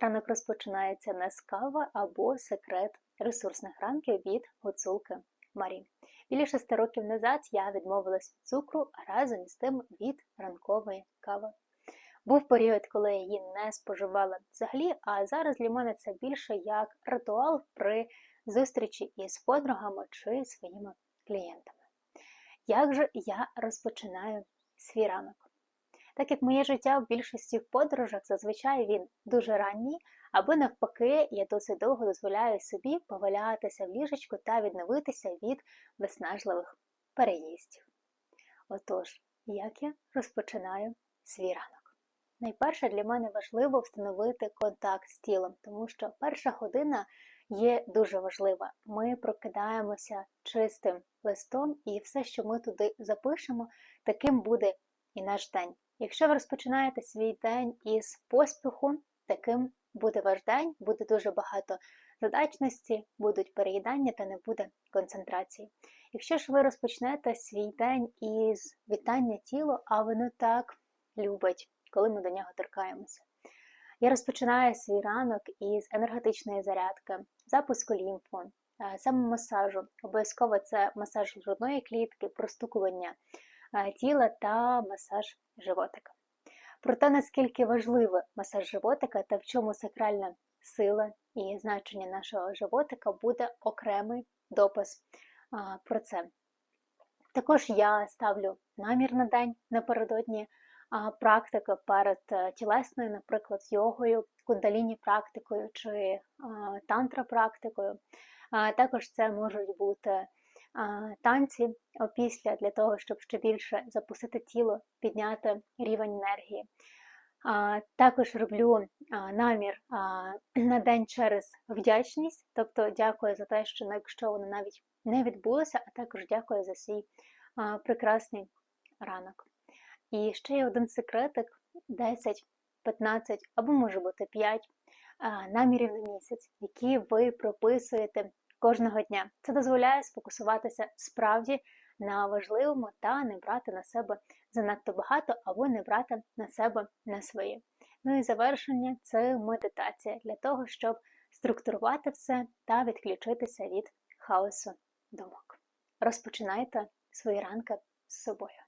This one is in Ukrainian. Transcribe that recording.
Ранок розпочинається не з кави або секрет ресурсних ранків від гуцулки Марі. Біля шести років назад я відмовилась від цукру, разом із тим від ранкової кави. Був період, коли я її не споживала взагалі, а зараз для мене це більше як ритуал при зустрічі із подругами чи своїми клієнтами. Як же я розпочинаю свій ранок? Так як моє життя в більшості в подорожах, зазвичай він дуже ранній, або навпаки, я досить довго дозволяю собі повалятися в ліжечку та відновитися від виснажливих переїздів. Отож, як я розпочинаю свій ранок? Найперше для мене важливо встановити контакт з тілом, тому що перша година є дуже важлива. Ми прокидаємося чистим листом, і все, що ми туди запишемо, таким буде і наш день. Якщо ви розпочинаєте свій день із поспіху, таким буде ваш день, буде дуже багато задачності, будуть переїдання та не буде концентрації. Якщо ж ви розпочнете свій день із вітання тілу, а воно так любить, коли ми до нього торкаємося. Я розпочинаю свій ранок із енергетичної зарядки, запуску лімфу, самомасажу. Обов'язково це масаж грудної клітки, простукування тіла та масаж животика. Про те, наскільки важливий масаж животика та в чому сакральна сила і значення нашого животика, буде окремий допис про це. Також я ставлю намір на день напередодні практика перед е, тілесною, наприклад, йогою, кундаліні практикою чи тантра-практикою. Також це можуть бути танці опісля для того, щоб ще більше запустити тіло, підняти рівень енергії. Також роблю намір на день через вдячність, тобто дякую за те, що якщо воно навіть не відбулося, а також дякую за свій прекрасний ранок. І ще є один секретик: 10, 15 або може бути 5 намірів на місяць, які ви прописуєте кожного дня. Це дозволяє сфокусуватися справді на важливому та не брати на себе занадто багато або не брати на себе на своє. Ну і завершення це медитація для того, щоб структурувати все та відключитися від хаосу думок. Розпочинайте свої ранки з собою.